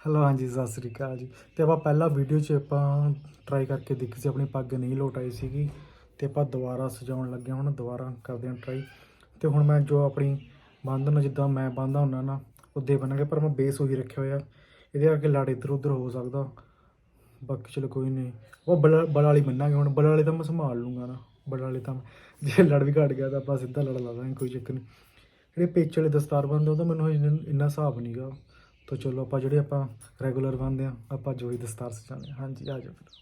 Hello, ਹਾਂਜੀ, ਸਤਿ ਸ੍ਰੀ ਅਕਾਲ ਜੀ। ਤੇ ਆਪਾਂ ਪਹਿਲਾ ਵੀਡੀਓ 'ਚ ਆਪਾਂ ਟਰਾਈ ਕਰਕੇ ਦੇਖੀ ਸੀ, ਆਪਣੀ ਪੱਗ ਨਹੀਂ ਲੋਟ ਆਈ ਸੀਗੀ, ਤੇ ਆਪਾਂ ਦੁਬਾਰਾ ਸਜਾਉਣ ਲੱਗੇ ਹੁਣ, ਦੁਬਾਰਾ ਕਰਦੇ ਹਾਂ ਟਰਾਈ ਤੇ ਹੁਣ ਮੈਂ ਜੋ ਆਪਣੀ ਬੰਨ੍ਹਨ ਜਿੱਦਾਂ ਮੈਂ ਬੰਨ੍ਹਦਾ ਹੁੰਦਾ ਨਾ ਉਦੇ ਬਣਾਂਗੇ ਪਰ ਮੈਂ ਬੇਸ ਉਹੀ ਰੱਖਿਆ ਹੋਇਆ। ਇਹਦੇ ਕਰਕੇ ਲੜ ਇੱਧਰ ਉੱਧਰ ਹੋ ਸਕਦਾ। ਬਾਕੀ ਚਲੋ ਕੋਈ ਨਹੀਂ। ਉਹ ਬਲ ਬਲ ਵਾਲੀ ਬੰਨਾਂਗੇ ਹੁਣ। ਬਲ ਵਾਲੀ ਤਾਂ ਮੈਂ ਸੰਭਾਲ ਲੂੰਗਾ ਨਾ। ਬਲ ਵਾਲੀ ਤਾਂ ਜੇ ਲੜ ਵੀ ਘਟ ਗਿਆ ਤਾਂ ਆਪਾਂ ਸਿੱਧਾ ਲੜ ਲਾ ਦਾਂਗੇ, ਕੋਈ ਚੱਕਰ ਨਹੀਂ। ਜਿਹੜੇ ਪੇਚ ਵਾਲੇ ਦਸਤਾਰ ਬੰਦ ਉਹ ਤਾਂ ਮੈਨੂੰ ਇੰਨਾ ਹਿਸਾਬ ਨਹੀਂਗਾ ਤਾਂ ਚਲੋ ਆਪਾਂ ਜਿਹੜੇ ਆਪਾਂ ਰੈਗੂਲਰ ਬੰਨਦੇ ਆ ਆਪਾਂ ਜੋ ਦਸਤਾਰ ਸਜਾਉਂਦੇ ਹਾਂਜੀ, ਆ ਜਾਓ ਫਿਰ।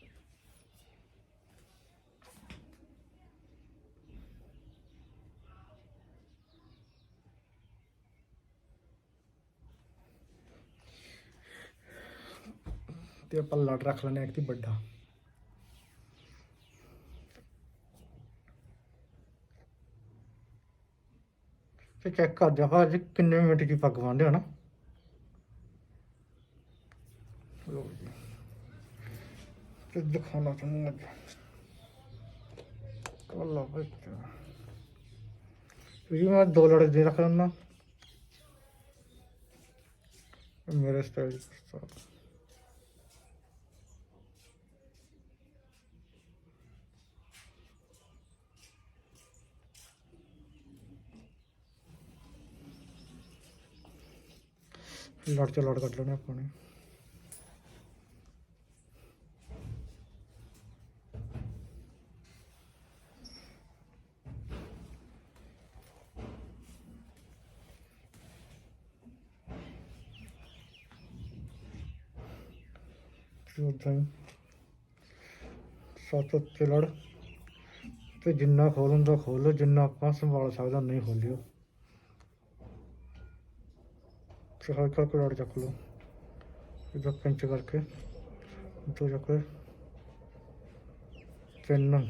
ਤੇ ਆਪਾਂ ਲੜ ਰੱਖ ਲੈਣੇ ਇੱਕ ਤੇ ਵੱਡਾ। ਤੇ ਚੈੱਕ ਕਰ ਜਾ ਭਾਜੀ ਕਿੰਨੇ ਮਿੰਟ ਦੀ ਪੱਗ ਬੰਨਦੇ ਹੋ ਨਾ ਲਓ ਜੀ ਤੇ ਦਿਖਾਉਣਾ ਤੁਹਾਨੂੰ ਅੱਜ। ਕੱਲਾ ਬੱਚਾ ਵੀ ਮੈਂ ਦੋ ਲੜੇ ਦੇ ਰੱਖ ਲੈਣਾ ਮੇਰੇ ਸਟਾਈਲ ਸਟਾਈਲ ਲੜ ਚ ਲੜ ਕੱਢ ਲੈਣੇ ਆਪਾਂ ਨੇ। ਉਦਾਂ ਸੱਤ ਉੱਤੇ ਤੇ ਜਿੰਨਾ ਖੋਲਣ ਦਾ ਖੋਲੋ ਜਿੰਨਾ ਆਪਾਂ ਸੰਭਾਲ ਸਕਦਾ ਨਹੀਂ ਖੋਲਿਓ ਤੇ ਹਲਕਾ ਹਲਕਾ ਚੱਕ ਲਓ। ਇਹਦਾ ਪਿੰਚ ਕਰਕੇ ਦੋ ਚੱਕ ਤਿੰਨ,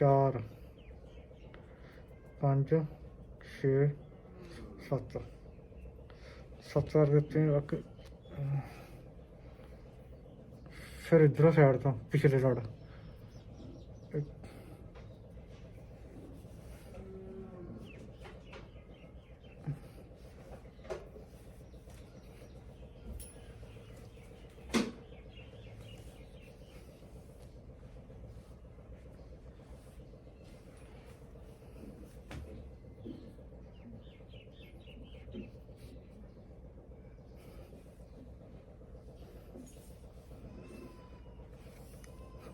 ਚਾਰ, ਪੰਜ, ਛੇ, ਸੱਤ। ਸੱਤ ਕਰਕੇ ਤਿੰਨ ਰੱਖ ਫਿਰ ਇਧਰੋਂ ਸਾਈਡ ਤੋਂ ਪਿਛਲੇ ਲੜ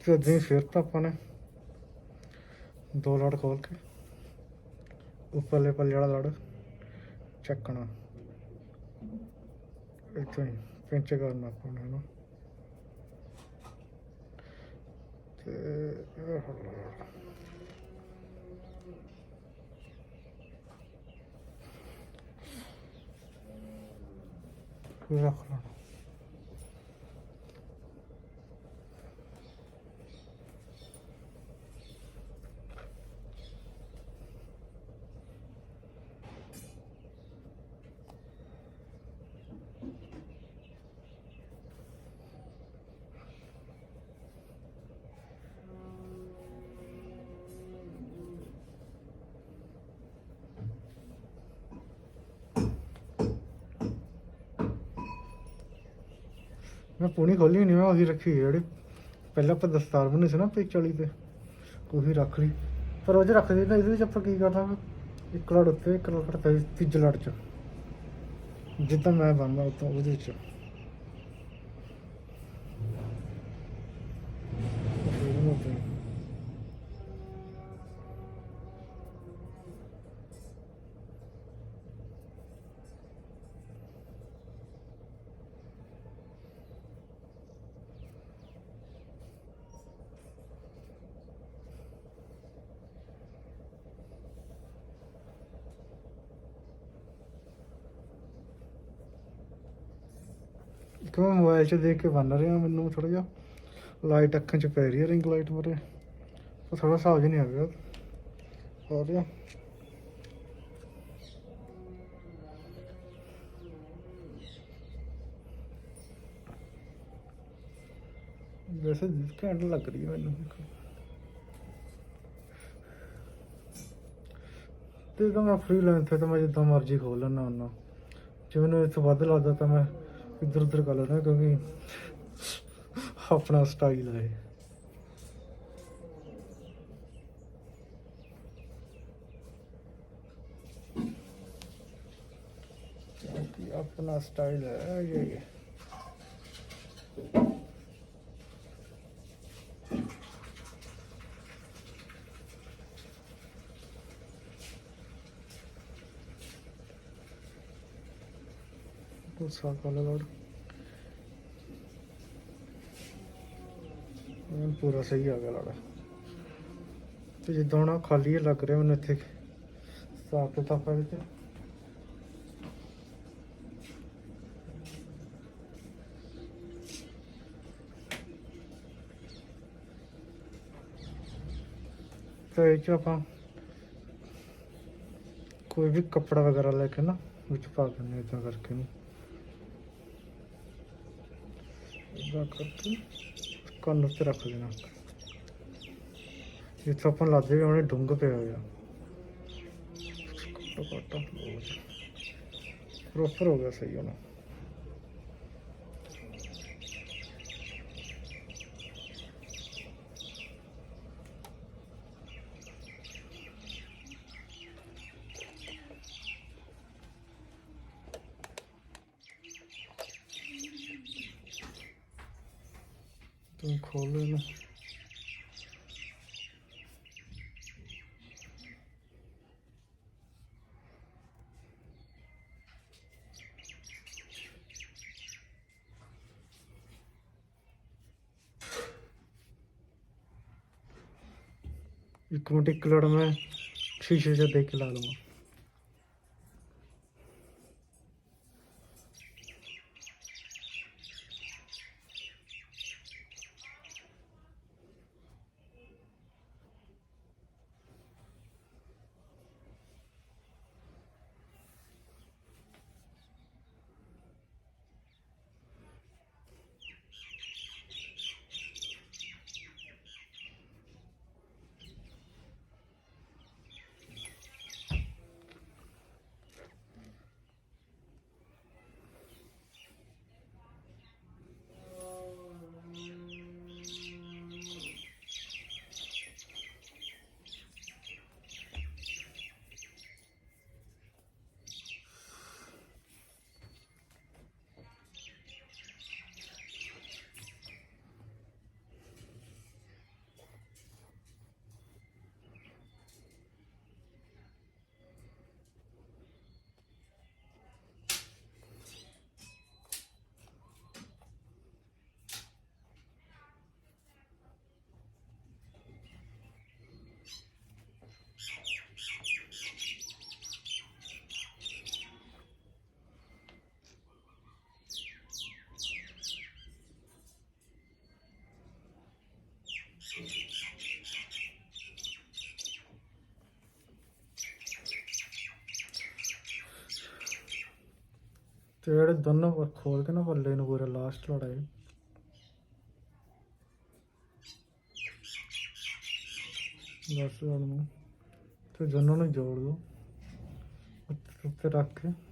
ਤੇ ਉਦੋਂ ਹੀ ਤਾਂ ਆਪਾਂ ਨੇ ਦੋ ਲੜ ਖੋਲ ਕੇ ਉੱਪਰਲੇ ਪੱਲੇ ਵਾਲਾ ਲੜ ਚੱਕਣਾ। ਇੱਥੋਂ ਪਿੰਚ ਕਰਨਾ ਆਪਾਂ ਨੇ ਨਾ ਤੇ ਰੱਖ ਲੈਣਾ। ਮੈਂ ਪੂਣੀ ਖੋਲੀ ਨਹੀਂ ਮੈਂ ਉਹੀ ਰੱਖੀ ਜਿਹੜੀ। ਪਹਿਲਾਂ ਆਪਾਂ ਦਸਤਾਰ ਬੰਨੇ ਸੀ ਨਾ ਪਿੱਚ ਵਾਲੀ ਤੇ, ਉਹੀ ਰੱਖ ਲਈ। ਪਰ ਉਹ ਚ ਰੱਖ ਤਾਂ ਇਹਦੇ ਵਿੱਚ ਆਪਾਂ ਕੀ ਕਰਨਾ ਇੱਕ ਲੜ ਉੱਤੇ, ਇੱਕ ਲੜ ਤੇ ਤੀਜੇ ਲੜ ਚ। ਜਿੱਦਾਂ ਮੈਂ ਬੰਦਾ ਉਤੋਂ ਉਹਦੇ ਵਿੱਚ ਉਹਨੂੰ ਉੱਤੇ। ਇੱਕ ਮੈਂ ਮੋਬਾਈਲ 'ਚ ਦੇਖ ਕੇ ਬੰਨ ਰਿਹਾ ਮੈਨੂੰ ਥੋੜਾ ਜਿਹਾ। ਲਾਈਟ ਅੱਖਾਂ 'ਚ ਪੈ ਰਹੀ ਹੈ ਰਿੰਗ ਲਾਈਟ ਮਰੇ ਉਹ ਥੋੜਾ ਹਿਸਾਬ ਜਿਹਾ ਨਹੀਂ ਆ ਰਿਹਾ। ਹੋ ਰਿਹਾ ਵੈਸੇ ਘੈਂਟ ਲੱਗ ਰਹੀ ਹੈ ਮੈਨੂੰ। ਤੇ ਤਾਂ ਮੈਂ ਫ੍ਰੀ ਲੈਂਥ ਤੇ ਤਾਂ ਮੈਂ ਜਿੱਦਾਂ ਮਰਜ਼ੀ ਖੋਲ ਲੈਣਾ ਹੁੰਦਾ। ਜੇ ਮੈਨੂੰ ਇਸ ਤੋਂ ਵੱਧ ਲੱਗਦਾ ਤਾਂ ਮੈਂ ਇੱਧਰ ਉੱਧਰ ਕਰ ਲੈਣਾ ਕਿਉਂਕਿ ਆਪਣਾ ਸਟਾਈਲ ਹੈ ਇਹ। ਕਿਉਂਕਿ ਆਪਣਾ ਸਟਾਈਲ ਹੈ ਇਹ ਗੁੱਸਾ ਕਰ ਲੋੜ। ਪੂਰਾ ਸਹੀ ਆ ਗਿਆ ਲੜਾ। ਤੇ ਜਿੱਦਾਂ ਹੁਣ ਖਾਲੀ ਲੱਗ ਰਿਹਾ ਮੈਨੂੰ ਇੱਥੇ ਸਾਫ਼ ਕਿਤਾਬ ਕਰ ਤੇ ਤੇ ਇਹ ਆਪਾਂ ਕੋਈ ਵੀ ਕੱਪੜਾ ਵਗੈਰਾ ਲੈ ਕੇ ਨਾ, ਵਿੱਚ ਪਾ ਦਿੰਦੇ ਇਦਾਂ ਕਰਕੇ। ਨੂੰ ਇਦਾਂ ਕਰਕੇ ਕੰਨ ਉੱਤੇ ਰੱਖ ਦੇਣਾ। ਜਿੱਥੇ ਆਪਾਂ ਲਾਦੇ ਵੀ ਉਹਨੇ ਡੁੰਗ ਪਿਆ ਹੋਇਆ। ਕੱਟੋ ਕੱਟੋ ਪ੍ਰੋਪਰ ਹੋ ਗਿਆ ਸਹੀ ਹੁਣ ਤੂੰ ਖੋਲ ਇਹਨੂੰ ਇੱਕ ਮਿੰਟ ਇੱਕ ਲੜ ਮੈਂ ਸ਼ੀਸ਼ੇ 'ਚ ਦੇਖ ਕੇ ਲਾ ਲਵਾਂ। ਤੇ ਜਿਹੜੇ ਦੋਨੋਂ ਵਾ- ਖੋਲ ਕੇ ਨਾ ਪੱਲੇ ਨੂੰ ਪੂਰਾ ਲਾਸਟ ਲੜਾਈ ਬਸ ਲੜ ਨੂੰ। ਤੇ ਦੋਨੋਂ ਨੂੰ ਜੋੜ ਉੱਤੇ ਰੱਖ ਕੇ।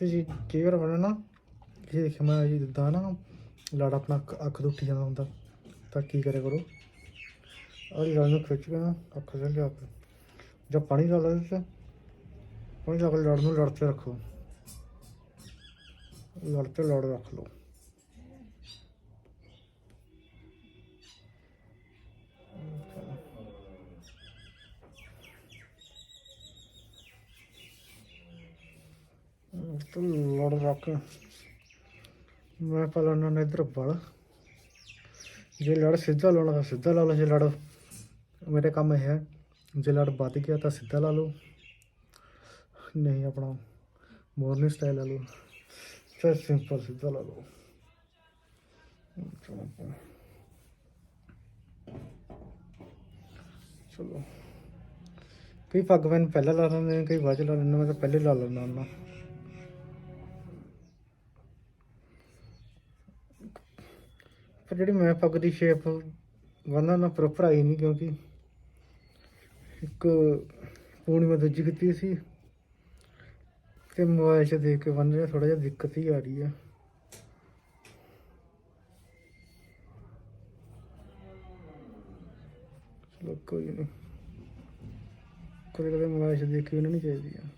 ਤੇ ਜੀ ਕਈ ਵਾਰ ਬਣਾ ਨਾ ਕਿਸੇ ਦੇਖਿਆ ਮੈਂ ਜੀ ਜਿੱਦਾਂ ਨਾ ਲੜ ਆਪਣਾ ਅੱਖ- ਅੱਖ ਤੋਂ ਉੱਠੀ ਜਾਂਦਾ ਹੁੰਦਾ, ਤਾਂ ਕੀ ਕਰਿਆ ਕਰੋ? ਔਰ ਲੜ ਨੂੰ ਖਿੱਚ ਕੇ ਨਾ ਅੱਖ ਦੇ ਲਿਆ ਕੇ ਜਦ ਪਾਣੀ ਲਾ ਲਓ ਤੇ ਪਾਣੀ ਲਾ ਕੇ ਲੜ ਨੂੰ ਲੜ ਤੇ ਰੱਖੋ। ਲੜ ਤੇ ਲੜ ਰੱਖ ਲਓ। ਤੂੰ ਲੜ ਰੱਖ। ਮੈਂ ਪਹਿਲਾਂ ਉਹਨਾਂ ਨੇ ਇੱਧਰ ਵੜ। ਜੇ ਲੜ ਸਿੱਧਾ ਲਾਉਣਾ ਤਾਂ ਸਿੱਧਾ ਲਾ ਲਓ ਜੇ ਲੜ ਮੇਰੇ ਕੰਮ ਇਹ ਹੈ, ਜੇ ਲੜ ਵੱਧ ਗਿਆ ਤਾਂ ਸਿੱਧਾ ਲਾ ਲਓ। ਨਹੀਂ, ਆਪਣਾ ਮੋਰਨੀ ਸਟਾਈਲ ਲਾ ਲਓ। ਫਿਰ ਸਿੰਪਲ ਸਿੱਧਾ ਲਾ ਲਓ। ਚਲੋ। ਕਈ ਪੱਗ ਮੈਨੂੰ ਪਹਿਲਾਂ ਲਾ ਲੈਂਦੇ, ਕਈ ਬਾਅਦ ਚ ਲਾ ਲੈਂਦਾ, ਮੈਂ ਤਾਂ ਪਹਿਲੇ ਲਾ ਲੈਂਦਾ ਹੁੰਦਾ। ਪਰ ਜਿਹੜੀ ਮੈਂ ਪੱਗ ਦੀ ਸ਼ੇਪ ਬੰਨ੍ਹਣਾ ਨਾ ਪ੍ਰੋਪਰ ਆਈ ਨਹੀਂ ਕਿਉਂਕਿ ਇੱਕ ਪੂਣੀ ਮੈਂ ਦੂਜੀ ਕੀਤੀ ਸੀ ਤੇ ਮੋਬਾਈਲ 'ਚ ਦੇਖ ਕੇ ਬੰਨ ਰਿਹਾ ਥੋੜਾ ਜਿਹਾ ਦਿੱਕਤ ਹੀ ਆ ਰਹੀ ਆ। ਚਲੋ ਕੋਈ ਨਹੀਂ ਕਦੇ ਕਦੇ ਮੋਬਾਈਲ 'ਚ ਦੇਖ ਕੇ ਵੀ ਨਹੀਂ ਚਾਹੀਦੀ ਆ।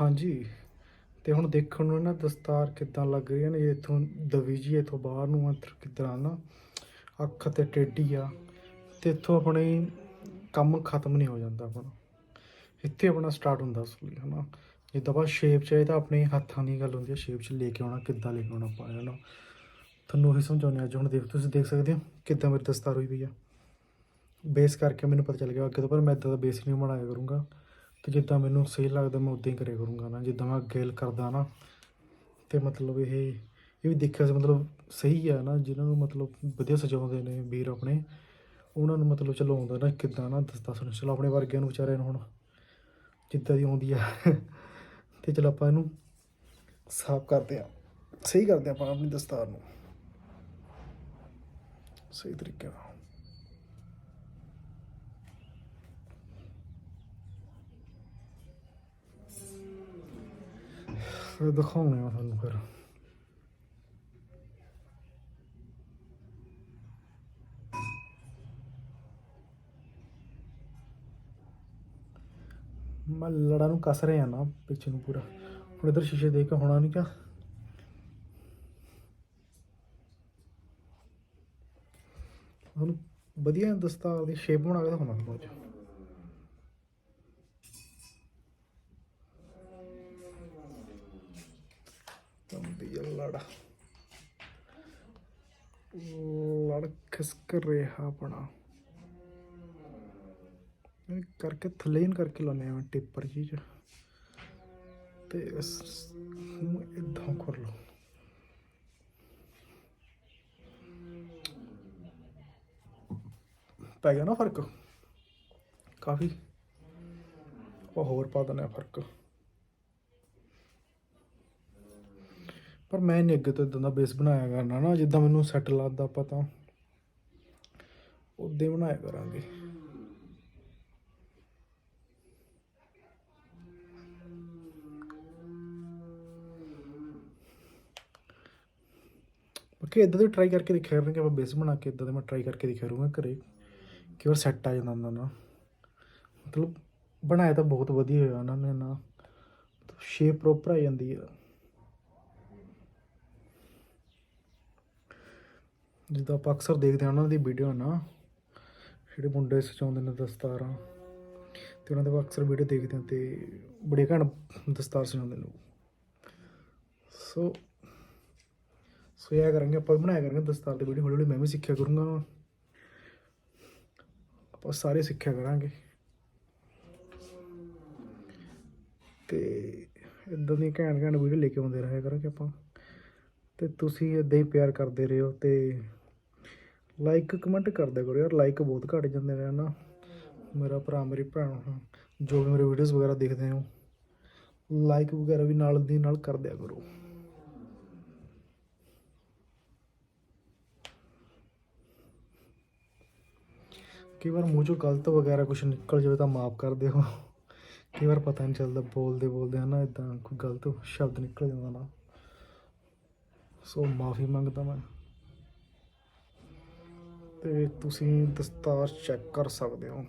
ਹਾਂਜੀ। ਤੇ ਹੁਣ ਦੇਖਣ ਨੂੰ ਨਾ ਦਸਤਾਰ ਕਿੱਦਾਂ ਲੱਗ ਰਹੀ ਹੈ ਨਾ, ਇਹ ਇਥੋਂ ਦਵੀ ਜੀ ਇਥੋਂ ਬਾਹਰ ਨੂੰ ਅੰਦਰ ਕਿੱਦਾਂ ਨਾ, ਅੱਖ ਤੇ ਟੇਢੀ ਆ। ਤੇ ਇਥੋਂ ਆਪਣੇ ਕੰਮ ਖਤਮ ਨਹੀਂ ਹੋ ਜਾਂਦਾ ਆਪਣਾ। ਇੱਥੇ ਆਪਣਾ ਸਟਾਰਟ ਹੁੰਦਾ ਅਸਲੀ ਹਨਾ। ਜਿੱਦਾਂ ਆਪਾਂ ਸ਼ੇਪ ਚ, ਇਹ ਤਾਂ ਆਪਣੇ ਹੱਥਾਂ ਦੀ ਗੱਲ ਹੁੰਦੀ ਹੈ ਸ਼ੇਪ ਚ ਲੈ ਕੇ ਆਉਣਾ, ਕਿੱਦਾਂ ਲੈ ਕੇ ਆਉਣਾ ਆਪਾਂ ਨਾ ਤੁਹਾਨੂੰ ਉਹੀ ਸਮਝਾਉਂਦੇ ਹਾਂ ਅੱਜ ਹੁਣ ਦੇਖ, ਤੁਸੀਂ ਦੇਖ ਸਕਦੇ ਹੋ ਕਿੱਦਾਂ ਮੇਰੀ ਦਸਤਾਰ ਹੋਈ ਪਈ ਆ। ਬੇਸ ਕਰਕੇ ਮੈਨੂੰ ਪਤਾ ਚੱਲ ਗਿਆ, ਅੱਗੇ ਤੋਂ ਪਰ ਮੈਂ ਇਦਾਂ ਦਾ ਬੇਸ ਨਹੀਂ ਬਣਾਇਆ ਕਰੂੰਗਾ। ਤੇ ਜਿੱਦਾਂ ਮੈਨੂੰ ਸਹੀ ਲੱਗਦਾ ਮੈਂ ਉਦਾਂ ਹੀ ਕਰਿਆ ਕਰੂੰਗਾ ਨਾ, ਜਿੱਦਾਂ ਮੈਂ ਗੇਲ ਕਰਦਾ ਨਾ, ਤੇ ਮਤਲਬ ਇਹ ਇਹ ਵੀ ਦੇਖਿਆ ਸੀ ਮਤਲਬ ਸਹੀ ਆ ਨਾ, ਜਿਨ੍ਹਾਂ ਨੂੰ ਮਤਲਬ ਵਧੀਆ ਸਜਾਉਂਦੇ ਨੇ ਵੀਰ ਆਪਣੇ, ਉਹਨਾਂ ਨੂੰ ਮਤਲਬ ਚਲੋ ਆਉਂਦਾ ਨਾ ਕਿੱਦਾਂ ਨਾ ਦੱਸਦਾ ਸੁਣ ਚਲੋ ਆਪਣੇ ਵਰਗਿਆਂ ਨੂੰ ਵਿਚਾਰਿਆਂ ਨੂੰ ਹੁਣ ਜਿੱਦਾਂ ਦੀ ਆਉਂਦੀ ਆ, ਤੇ ਚਲੋ ਆਪਾਂ ਇਹਨੂੰ ਸਾਫ਼ ਕਰਦੇ ਆ ਸਹੀ ਕਰਦੇ ਆਪਾਂ ਆਪਣੀ ਦਸਤਾਰ ਨੂੰ, ਸਹੀ ਤਰੀਕੇ ਨਾਲ। ਫਿਰ ਦਿਖਾਉਣੇ ਆ ਤੁਹਾਨੂੰ ਫਿਰ। ਮੈਂ ਲੜਾ ਨੂੰ ਕੱਸ ਰਿਹਾ ਨਾ ਪਿੱਛੇ ਨੂੰ ਪੂਰਾ। ਹੁਣ ਇਧਰ ਸ਼ੀਸ਼ੇ ਦੇਖ ਕੇ ਹੋਣਾ ਨਹੀਂ ਕਿਆ। ਹੁਣ ਵਧੀਆ ਦਸਤਾਰ ਦੀ ਸ਼ੇਪ ਬਣਾ ਕੇ ਦਿਖਾਉਣਾ ਤੁਹਾਨੂੰ ਅੱਜ ਲੰਬੀ ਲੜਾ ਲੜ ਖਿਸਕ ਰਿਹਾ ਆਪਣਾ ਥੱਲੇ ਨੂੰ ਕਰਕੇ ਲਾਉਨੇ ਆ ਟੇਪਰ ਜੀ ਤੇ ਇਸ ਨੂੰ ਇਦਾਂ ਕਰ ਲਓ ਪੈ ਗਿਆ ਨਾ ਫ਼ਰਕ ਕਾਫੀ ਉਹ ਹੋਰ ਪਾ ਦਿੰਦੇ ਆ ਫ਼ਰਕ ਪਰ ਮੈਂ ਨਹੀਂ ਅੱਗੇ ਤੋਂ ਇਦਾਂ ਦਾ ਬੇਸ ਬਣਾਇਆ ਕਰਨਾ ਨਾ, ਜਿੱਦਾਂ ਮੈਨੂੰ ਸੈੱਟ ਲੱਗਦਾ ਪਤਾ ਉਦਾਂ ਹੀ ਬਣਾਇਆ ਕਰਾਂਗੇ। ਬਾਕੀ ਇਦਾਂ ਦੇ ਟਰਾਈ ਕਰਕੇ ਦੇਖਿਆ ਕਰਾਂਗੇ ਆਪਾਂ ਬੇਸ ਬਣਾ ਕੇ ਇਦਾਂ ਦੇ ਮੈਂ ਟਰਾਈ ਕਰਕੇ ਦੇਖਿਆ ਕਰੂੰਗਾ ਘਰੇ। ਕਿ ਉਹ ਸੈੱਟ ਆ ਜਾਂਦਾ ਉਹਨਾਂ ਨਾ। ਮਤਲਬ ਬਣਾਇਆ ਤਾਂ ਬਹੁਤ ਵਧੀਆ ਹੋਇਆ ਉਹਨਾਂ ਨੇ ਨਾ। ਸ਼ੇਪ ਪ੍ਰੋਪਰ ਆ ਜਾਂਦੀ ਆ। ਜਿੱਦਾਂ ਆਪਾਂ ਅਕਸਰ ਦੇਖਦੇ ਹਾਂ ਉਹਨਾਂ ਦੀ ਵੀਡੀਓ ਨਾ, ਜਿਹੜੇ ਮੁੰਡੇ ਸਜਾਉਂਦੇ ਨੇ ਦਸਤਾਰਾਂ, ਤੇ ਉਹਨਾਂ ਦੇ ਅਕਸਰ ਵੀਡੀਓ ਦੇਖਦੇ ਹਾਂ ਤੇ ਬੜੇ ਘੈਂਟ ਦਸਤਾਰ ਸਜਾਉਂਦੇ ਨੇ ਉਹ। ਸੋ ਸੋ ਇਹ ਕਰਾਂਗੇ, ਆਪਾਂ ਵੀ ਬਣਾਇਆ ਕਰਾਂਗੇ ਦਸਤਾਰ ਦੀ ਵੀਡੀਓ ਹੌਲੀ ਹੌਲੀ ਮੈਂ ਵੀ ਸਿੱਖਿਆ ਕਰੂੰਗਾ ਆਪਾਂ ਸਾਰੇ ਸਿੱਖਿਆ ਕਰਾਂਗੇ। ਤੇ ਇਦਾਂ ਦੀ ਘੈਂਟ ਘੈਂਟ ਵੀਡੀਓ ਲੈ ਕੇ ਆਉਂਦੇ ਰਹੇ ਕਰਾਂਗੇ ਆਪਾਂ। ਤੇ ਤੁਸੀਂ ਇਦਾਂ ਹੀ ਪਿਆਰ ਕਰਦੇ ਰਹੋ ਤੇ ਲਾਈਕ ਕਮੈਂਟ ਕਰਦੇ ਕਰੋ ਯਾਰ ਲਾਈਕ ਬਹੁਤ ਘਟ ਜਾਂਦੇ ਨੇ ਨਾ ਮੇਰਾ ਭਰਾ, ਮੇਰੀ ਭੈਣ ਜੋ ਵੀ ਮੇਰੇ ਵੀਡੀਓਜ਼ ਵਗੈਰਾ ਦੇਖਦੇ ਹੋ ਲਾਈਕ ਵਗੈਰਾ ਵੀ ਨਾਲ ਦੀ ਨਾਲ ਕਰ ਦਿਆ ਕਰੋ। ਕਈ ਵਾਰ ਮੂੰਹ ਚੋਂ ਗਲਤ ਵਗੈਰਾ ਕੁਝ ਨਿਕਲ ਜਾਵੇ ਤਾਂ ਮਾਫ ਕਰ ਦਿਓ। ਕਈ ਵਾਰ ਪਤਾ ਨਹੀਂ ਚੱਲਦਾ, ਬੋਲਦੇ ਬੋਲਦੇ ਹਨਾ ਇਦਾਂ ਕੋਈ ਗਲਤ ਸ਼ਬਦ ਨਿਕਲ ਜਾਂਦਾ ਨਾ। ਸੋ ਮਾਫੀ ਮੰਗਦਾ ਮੈਂ। ਤੇ ਤੁਸੀਂ ਦਸਤਾਰ ਚੈੱਕ ਕਰ ਸਕਦੇ ਹੋ।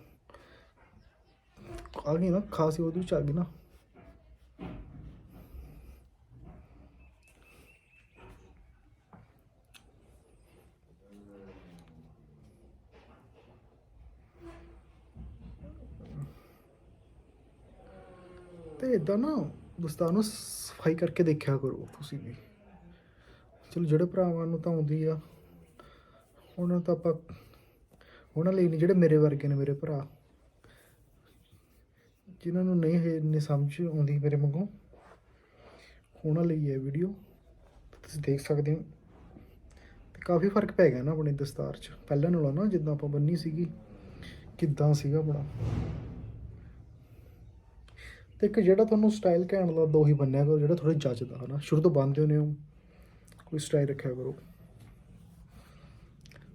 ਆ ਗਈ ਨਾ, ਖਾਸੀ ਉਹਦੇ ਵਿੱਚ ਆ ਗਈ ਨਾ। ਤੇ ਇਦਾਂ ਨਾ, ਦਸਤਾਰ ਨੂੰ ਸਫ਼ਾਈ ਕਰਕੇ ਦੇਖਿਆ ਕਰੋ ਤੁਸੀਂ ਵੀ। ਚਲੋ, ਜਿਹੜੇ ਭਰਾਵਾਂ ਨੂੰ ਤਾਂ ਆਉਂਦੀ ਆ ਉਹਨਾਂ ਤਾਂ ਆਪਾਂ, ਉਹਨਾਂ ਲਈ ਨਹੀਂ, ਜਿਹੜੇ ਮੇਰੇ ਵਰਗੇ ਨੇ ਮੇਰੇ ਭਰਾ। ਜਿਨ੍ਹਾਂ ਨੂੰ ਨਹੀਂ ਹੈ ਇੰਨੀ ਸਮਝ ਆਉਂਦੀ ਮੇਰੇ ਵਾਂਗੂ, ਉਹਨਾਂ ਲਈ ਹੈ ਵੀਡੀਓ ਤੁਸੀਂ ਦੇਖ ਸਕਦੇ ਹੋ। ਤੇ ਕਾਫੀ ਫ਼ਰਕ ਪੈ ਗਿਆ ਨਾ ਆਪਣੀ ਦਸਤਾਰ 'ਚ। ਪਹਿਲਾਂ ਨਾਲੋਂ ਨਾ, ਜਿੱਦਾਂ ਆਪਾਂ ਬੰਨੀ ਸੀਗੀ, ਕਿੱਦਾਂ ਸੀਗਾ ਆਪਣਾ। ਤੇ ਇੱਕ ਜਿਹੜਾ ਤੁਹਾਨੂੰ ਸਟਾਈਲ ਘੈਂਟ ਲੱਗਦਾ ਹੀ ਬੰਨਿਆ ਕਰੋ, ਜਿਹੜਾ ਥੋੜਾ ਜੱਚਦਾ ਹਨਾ। ਸ਼ੁਰੂ ਤੋਂ ਬੰਨਦੇ ਹੋ। ਕੋਈ ਸਟਾਈਲ ਰੱਖਿਆ ਕਰੋ।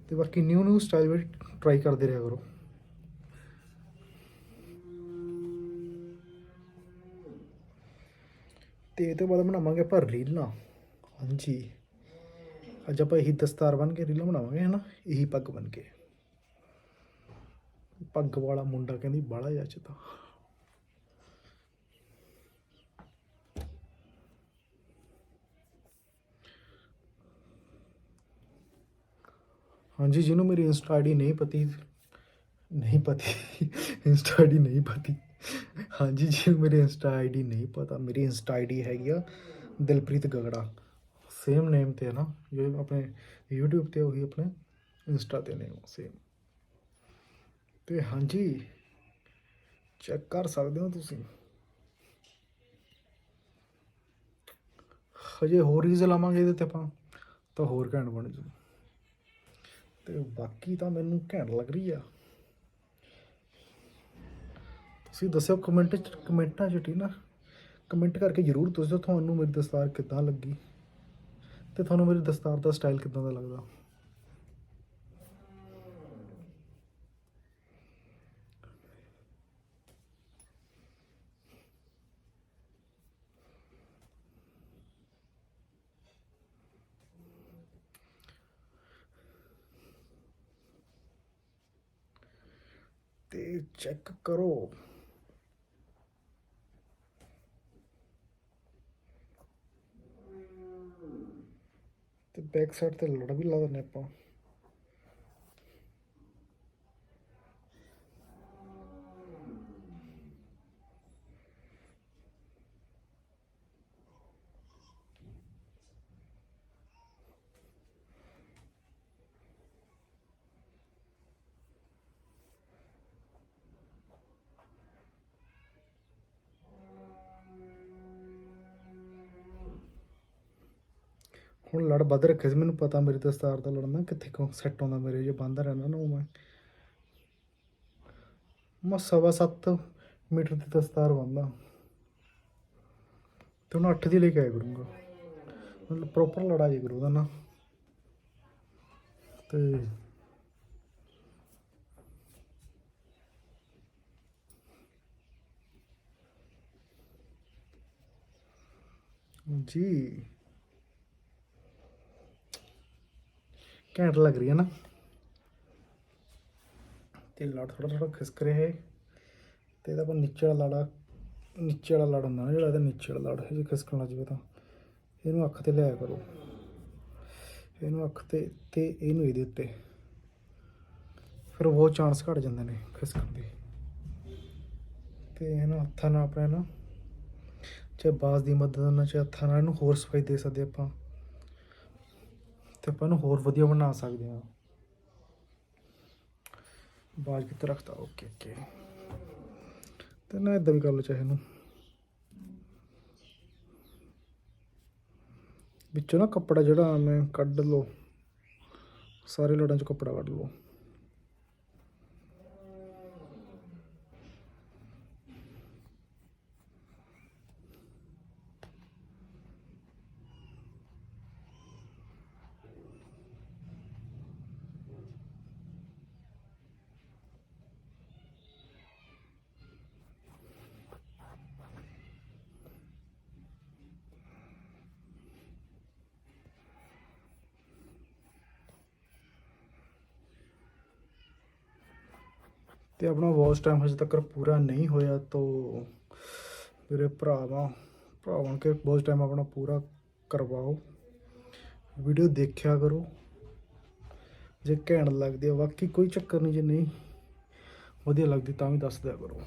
ਤੇ ਬਾਕੀ ਨਿਊ ਨਿਊ ਸਟਾਈਲ ਵੀ ਟਰਾਈ ਕਰਦੇ ਰਿਹਾ ਕਰੋ। ਤੇ ਇਹ ਤੋਂ ਬਾਅਦ ਬਣਾਵਾਂਗੇ ਆਪਾਂ ਰੀਲਾਂ। ਹਾਂਜੀ। ਅੱਜ ਆਪਾਂ ਇਹੀ ਦਸਤਾਰ ਬਣ ਕੇ ਰੀਲਾਂ ਬਣਾਵਾਂਗੇ, ਹਨਾ? ਇਹੀ ਪੱਗ ਬਣ ਕੇ। ਪੱਗ ਵਾਲਾ ਮੁੰਡਾ ਕਹਿੰਦੀ ਬਾਲਾ ਜੱਚਦਾ ਹਾਂਜੀ, ਜਿਹਨੂੰ ਮੇਰੀ ਇੰਸਟਾ ਆਈਡੀ ਨਹੀਂ ਪਤੀ ਨਹੀਂ ਪਤੀ ਇੰਸਟਾ ਆਈਡੀ ਨਹੀਂ ਪਤੀ। ਹਾਂਜੀ, ਜਿਹਨੂੰ ਮੇਰੀ ਇੰਸਟਾ ਆਈਡੀ ਨਹੀਂ ਪਤਾ, ਮੇਰੀ ਇੰਸਟਾ ਆਈਡੀ ਹੈਗੀ ਆ ਦਿਲਪ੍ਰੀਤ ਗਗੜਾ। ਸੇਮ ਨੇਮ ਤੇ ਹੈ ਨਾ, ਜੋ ਆਪਣੇ YouTube ਤੇ ਉਹੀ ਆਪਣੇ ਇੰਸਟਾ ਤੇ ਨੇਮ ਸੇਮ ਤੇ ਹਾਂਜੀ ਚੈੱਕ ਕਰ ਸਕਦੇ ਹੋ ਤੁਸੀਂ। ਹਜੇ ਹੋਰ ਰੀਜ਼ ਲਾਵਾਂਗੇ ਇਹਦੇ ਤੇ ਆਪਾਂ, ਤਾਂ ਹੋਰ ਘੈਂਟ ਬਣ ਜੂ। ਤੇ ਬਾਕੀ ਤਾਂ ਮੈਨੂੰ ਘੈਂਟ ਲੱਗ ਰਹੀ ਆ। ਤੁਸੀਂ ਦੱਸਿਓ ਕਮੈਂਟ ਚ, ਕਮੈਂਟਾਂ ਚ ਠੀਕ ਨਾ? ਕਮੈਂਟ ਕਰਕੇ ਜਰੂਰ ਦੱਸਿਓ ਤੁਹਾਨੂੰ ਮੇਰੀ ਦਸਤਾਰ ਕਿੱਦਾਂ ਲੱਗੀ ਤੇ ਤੁਹਾਨੂੰ ਮੇਰੀ ਦਸਤਾਰ ਦਾ ਸਟਾਈਲ ਕਿੱਦਾਂ ਦਾ ਲੱਗਦਾ ਤੇ ਚੈੱਕ ਕਰੋ ਤੇ ਬੈਕ ਸਾਈਡ ਤੇ ਲੜ ਵੀ ਲਾ ਦਿੰਦੇ ਆਪਾਂ। ਹੁਣ ਲੜ ਵੱਧ ਰੱਖਿਆ ਸੀ, ਮੈਨੂੰ ਪਤਾ ਮੇਰੀ ਦਸਤਾਰ ਦਾ ਲੜਨਾ ਕਿੱਥੇ ਕੋ ਸੈੱਟ ਆਉਂਦਾ ਮੇਰੇ ਜੇ ਬੰਦਾ ਰਹਿੰਦਾ ਨਾ ਉਹ ਮੈਂ ਮੈਂ ਸਵਾ ਸੱਤ ਮੀਟਰ ਦੀ ਦਸਤਾਰ ਬੰਦਾ ਤੇ ਉਹਨੂੰ 8 ਦੀ ਲੈ ਕੇ ਆਇਆ ਕਰੂੰਗਾ। ਮਤਲਬ ਪ੍ਰੋਪਰ ਲੜਾ ਜੇ ਕਰੂ ਉਹਦਾ ਨਾ। ਤੇ ਜੀ। ਘੈਂਟ ਲੱਗ ਰਹੀ ਹੈ ਨਾ। ਤੇ ਲੜ ਥੋੜਾ ਥੋੜਾ ਖਿਸਕ ਰਿਹਾ ਹੈ ਤੇ ਇਹਦਾ ਆਪਾਂ ਨੀਚੇ ਵਾਲਾ ਲੜਾ ਨੀਚੇ ਵਾਲਾ ਲੜ ਹੁੰਦਾ ਨਾ ਜਿਹੜਾ ਇਹਦਾ ਨੀਚੇ ਵਾਲਾ ਲੜ ਜੇ ਖਿਸਕਣ ਲੱਗ ਜਾਵੇ ਤਾਂ। ਇਹਨੂੰ ਅੱਖ ਤੇ ਲਿਆ ਕਰੋ। ਇਹਨੂੰ ਅੱਖ ਤੇ ਤੇ ਇਹਨੂੰ ਇਹਦੇ ਉੱਤੇ। ਫਿਰ ਉਹ ਚਾਂਸ ਘਟ ਜਾਂਦੇ ਨੇ ਖਿਸਕਣ ਦੇ। ਤੇ ਇਹਨੂੰ ਹੱਥਾਂ ਨਾਲ ਆਪਣੇ ਨਾ, ਚਾਹੇ ਬਾਜ਼ ਦੀ ਮਦਦ ਨਾਲ, ਚਾਹੇ ਹੱਥਾਂ ਨਾਲ ਇਹਨੂੰ ਹੋਰ ਸਫ਼ਾਈ ਦੇ ਸਕਦੇ ਆਪਾਂ। ਤੇ ਆਪਾਂ ਇਹਨੂੰ ਹੋਰ ਵਧੀਆ ਬਣਾ ਸਕਦੇ ਹਾਂ। ਬਾਜ ਕਿੱਥੇ ਰੱਖਤਾ, ਓਕੇ ਓਕੇ। ਤੇ ਨਾ ਇਦਾਂ ਵੀ ਕਰ ਲਓ ਚਾਹੇ ਨੂੰ ਵਿੱਚੋਂ ਨਾ ਕੱਪੜਾ ਜਿਹੜਾ ਮੈਂ ਕੱਢ ਲਓ, ਸਾਰੇ ਲੜਾਂ ਚ ਕੱਪੜਾ ਕੱਢ ਲਓ। ਤੇ ਆਪਣਾ ਵਾਚ ਟਾਈਮ ਹਜੇ ਤੱਕ ਪੂਰਾ ਨਹੀਂ ਹੋਇਆ, ਤੋ ਮੇਰੇ ਭਰਾਵਾਂ ਭਰਾਵਾਂ ਕੇ ਵਾਚ ਟਾਈਮ ਆਪਣਾ ਪੂਰਾ ਕਰਵਾਓ। ਵੀਡੀਓ ਦੇਖਿਆ ਕਰੋ। ਜੇ ਘੈਂਟ ਲੱਗਦੀ ਹੈ ਬਾਕੀ ਕੋਈ ਚੱਕਰ ਨਹੀਂ, ਜੇ ਨਹੀਂ ਵਧੀਆ ਲੱਗਦੀ ਤਾਂ ਵੀ ਦੱਸ ਦਿਆ ਕਰੋ।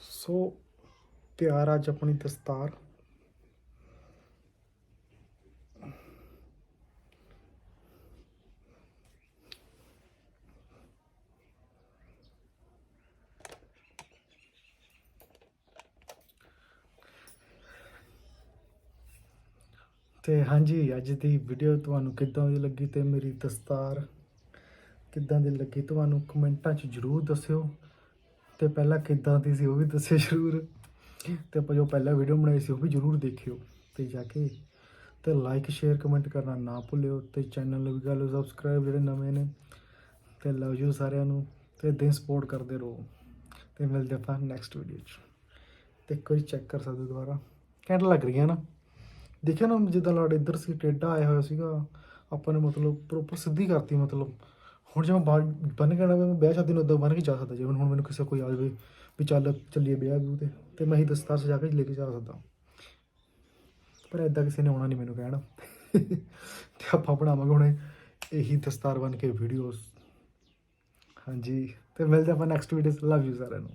ਸੋ ਤਿਆਰ ਅੱਜ ਆਪਣੀ ਦਸਤਾਰ। ਤੇ ਹਾਂਜੀ, ਅੱਜ ਦੀ ਵੀਡੀਓ ਤੁਹਾਨੂੰ ਕਿੱਦਾਂ ਦੀ ਲੱਗੀ ਤੇ ਮੇਰੀ ਦਸਤਾਰ? ਕਿੱਦਾਂ ਦੀ ਲੱਗੀ ਤੁਹਾਨੂੰ ਕਮੈਂਟਾਂ 'ਚ ਜਰੂਰ ਦੱਸਿਓ। ਤੇ ਪਹਿਲਾਂ ਕਿੱਦਾਂ ਦੀ ਸੀ ਉਹ ਵੀ ਦੱਸਿਓ ਜਰੂਰ। ਤੇ ਆਪਾਂ ਜੋ ਪਹਿਲਾਂ ਵੀਡੀਓ ਬਣਾਈ ਸੀ ਉਹ ਵੀ ਜਰੂਰ ਦੇਖਿਓ ਤੇ ਜਾ ਕੇ ਤੇ ਲਾਈਕ ਸ਼ੇਅਰ ਕਮੈਂਟ ਕਰਨਾ ਨਾ ਭੁੱਲਿਓ ਤੇ ਚੈਨਲ ਨੂੰ ਵੀ ਕਰ ਲਓ ਸਬਸਕ੍ਰਾਈਬ ਜਿਹੜੇ ਨਵੇਂ ਨੇ ਤੇ ਲਵ ਯੂ ਸਾਰਿਆਂ ਨੂੰ ਤੇ ਦਿਨ ਸਪੋਰਟ ਕਰਦੇ ਰਹੋ ਤੇ ਮਿਲਦੇ ਆਪਾਂ ਨੈਕਸਟ ਵੀਡੀਓ 'ਚ। ਤੇ ਕੋਈ ਚੈੱਕ ਕਰ ਸਕਦੇ ਹੋ ਦੁਬਾਰਾ। ਘੈਂਟ ਲੱਗ ਰਹੀ ਹੈ ਨਾ। ਦੇਖਿਆ ਨਾ ਜਿੱਦਾਂ ਲੜ ਇੱਧਰ ਸੀ, ਟੇਢਾ ਆਇਆ ਹੋਇਆ ਸੀਗਾ, ਆਪਾਂ ਨੇ ਮਤਲਬ ਪ੍ਰੋਪਰ ਸਿੱਧੀ ਕਰਤੀ ਮਤਲਬ। ਹੁਣ ਜੇ ਮੈਂ ਬੰਨ ਕੇ ਆਉਣਾ, ਮੈਂ ਵਿਆਹ ਸ਼ਾਦੀ ਨੂੰ ਉਦੋਂ ਬੰਨ ਕੇ ਜਾ ਸਕਦਾ ਜੇ, ਹੁਣ ਮੈਨੂੰ ਕਿਸੇ ਕੋਈ ਆ ਜਾਵੇ। ਵੀ ਚੱਲ ਚੱਲੀਏ ਵਿਆਹ ਵਿਊ ਤੇ ਤੇ ਮੈਂ ਹੀ ਦਸਤਾਰ ਸਜਾ ਕੇ ਲੈ ਕੇ ਜਾ ਸਕਦਾ। ਪਰ ਐਦਾਂ ਕਿਸੇ ਨੇ ਆਉਣਾ ਨਹੀਂ ਮੈਨੂੰ ਕਹਿਣ। ਤੇ ਆਪਾਂ ਬਣਾਵਾਂਗੇ ਹੁਣ ਇਹੀ ਦਸਤਾਰ ਬਣ ਕੇ ਵੀਡੀਓਜ਼ ਹਾਂਜੀ, ਤੇ ਮਿਲਦੇ ਆਪਾਂ ਨੈਕਸਟ ਵੀਡੀਓ ਲਵ ਯੂ ਸਾਰਿਆਂ ਨੂੰ।